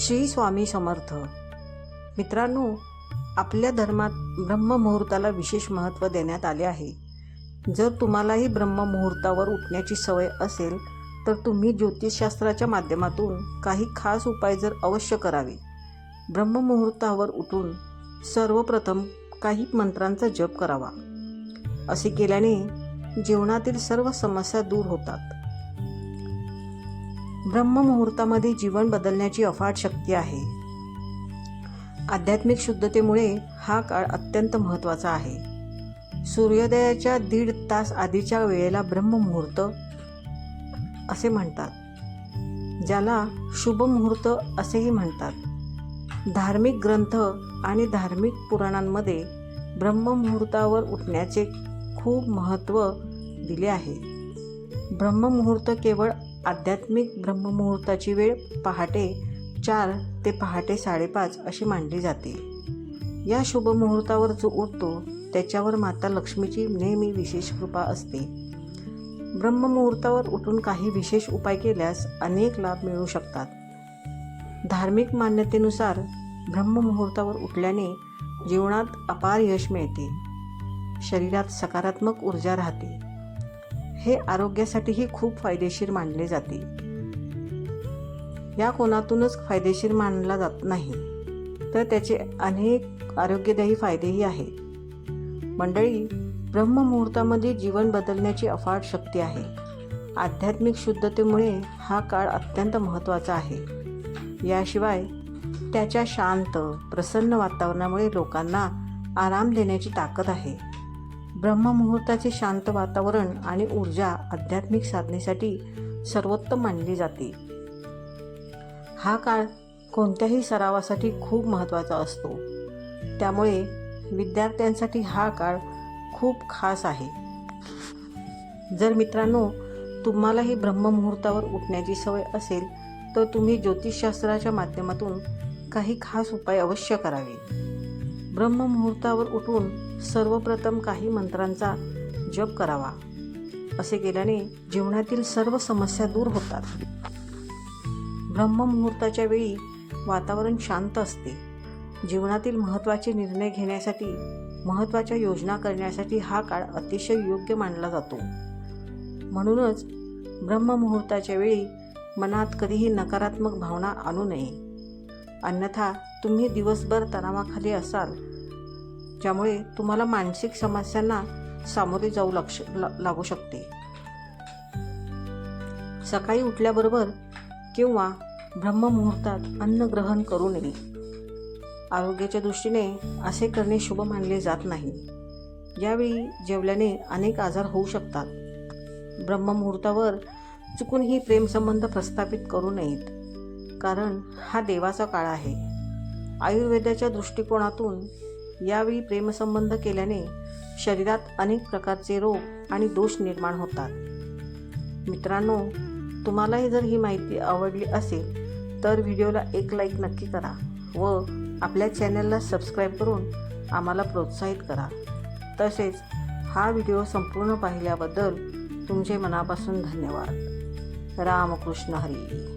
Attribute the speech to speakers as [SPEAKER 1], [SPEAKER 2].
[SPEAKER 1] श्री स्वामी समर्थ. मित्रांनो आपल्या धर्मात ब्रह्ममुहूर्ताला विशेष महत्त्व देण्यात आले आहे. जर तुम्हालाही ब्रह्ममुहूर्तावर उठण्याची सवय असेल तर तुम्ही ज्योतिषशास्त्राच्या माध्यमातून काही खास उपाय जर अवश्य करावे. ब्रह्ममुहूर्तावर उठून सर्वप्रथम काही मंत्रांचा जप करावा. असे केल्याने जीवनातील सर्व समस्या दूर होतात. ब्रह्ममुहूर्तामध्ये जीवन बदलण्याची अफाट शक्ती आहे. आध्यात्मिक शुद्धतेमुळे हा काळ अत्यंत महत्त्वाचा आहे. सूर्योदयाच्या दीड तास आधीच्या वेळेला ब्रह्ममुहूर्त असे म्हणतात ज्याला शुभमुहूर्त असेही म्हणतात. धार्मिक ग्रंथ आणि धार्मिक पुराणांमध्ये ब्रह्ममुहूर्तावर उठण्याचे खूप महत्त्व दिले आहे. ब्रह्ममुहूर्त केवळ आध्यात्मिक ब्रह्ममुहूर्ताची वेळ पहाटे चार ते पहाटे साडेपाच अशी मानली जाते. या शुभमुहूर्तावर जो उठतो त्याच्यावर माता लक्ष्मीची नेहमी विशेष कृपा असते. ब्रह्ममुहूर्तावर उठून काही विशेष उपाय केल्यास अनेक लाभ मिळू शकतात. धार्मिक मान्यतेनुसार ब्रह्ममुहूर्तावर उठल्याने जीवनात अपार यश मिळते. शरीरात सकारात्मक ऊर्जा राहते. हे आरोग्यासाठीही खूप फायदेशीर मानले जाते. या कोणातूनच फायदेशीर मानला जात नाही. तर त्याचे अनेक आरोग्यदायी फायदेही आहेत. मंडळी ब्रह्ममुहूर्तामध्ये जीवन बदलण्याची अफाट शक्ती आहे. आध्यात्मिक शुद्धतेमुळे हा काळ अत्यंत महत्त्वाचा आहे. याशिवाय त्याच्या शांत प्रसन्न वातावरणामुळे लोकांना आराम देण्याची ताकद आहे. ब्रह्ममुहूर्ताचे शांत वातावरण आणि ऊर्जा आध्यात्मिक साधनेसाठी सर्वोत्तम मानली जाते. हा काळ कोणत्याही सरावासाठी खूप महत्त्वाचा असतो. त्यामुळे विद्यार्थ्यांसाठी हा काळ खूप खास आहे. जर मित्रांनो तुम्हालाही ब्रह्ममुहूर्तावर उठण्याची सवय असेल तर तुम्ही ज्योतिषशास्त्राच्या माध्यमातून काही खास उपाय अवश्य करावे. ब्रह्ममुहूर्तावर उठून सर्वप्रथम काही मंत्रांचा जप करावा. असे केल्याने जीवनातील सर्व समस्या दूर होतात. ब्रह्ममुहूर्ताच्या वेळी वातावरण शांत असते. जीवनातील महत्त्वाचे निर्णय घेण्यासाठी महत्त्वाच्या योजना करण्यासाठी हा काळ अतिशय योग्य मानला जातो. म्हणूनच ब्रह्ममुहूर्ताच्या वेळी मनात कधीही नकारात्मक भावना आणू नये. अन्यथा तुम्ही दिवसभर तणावाखाली असाल ज्यामुळे तुम्हाला मानसिक समस्यांना सामोरे जाऊ लक्ष लागू शकते. सकाळी उठल्याबरोबर किंवा ब्रह्ममुहूर्तात अन्न ग्रहण करू नये. आरोग्याच्या दृष्टीने असे करणे शुभ मानले जात नाही. यावेळी जेवल्याने अनेक आजार होऊ शकतात. ब्रह्ममुहूर्तावर चुकूनही प्रेमसंबंध प्रस्थापित करू नयेत. कारण हा देवाचा काळ आहे. आयुर्वेदाच्या दृष्टिकोनातून यावेळी प्रेमसंबंध केल्याने शरीरात अनेक प्रकारचे रोग आणि दोष निर्माण होतात. मित्रांनो तुम्हालाही जर ही माहिती आवडली असेल तर व्हिडिओला एक लाईक नक्की करा व आपल्या चॅनलला सबस्क्राईब करून आम्हाला प्रोत्साहित करा. तसेच हा व्हिडिओ संपूर्ण पाहिल्याबद्दल तुमचे मनापासून धन्यवाद. रामकृष्ण हरी.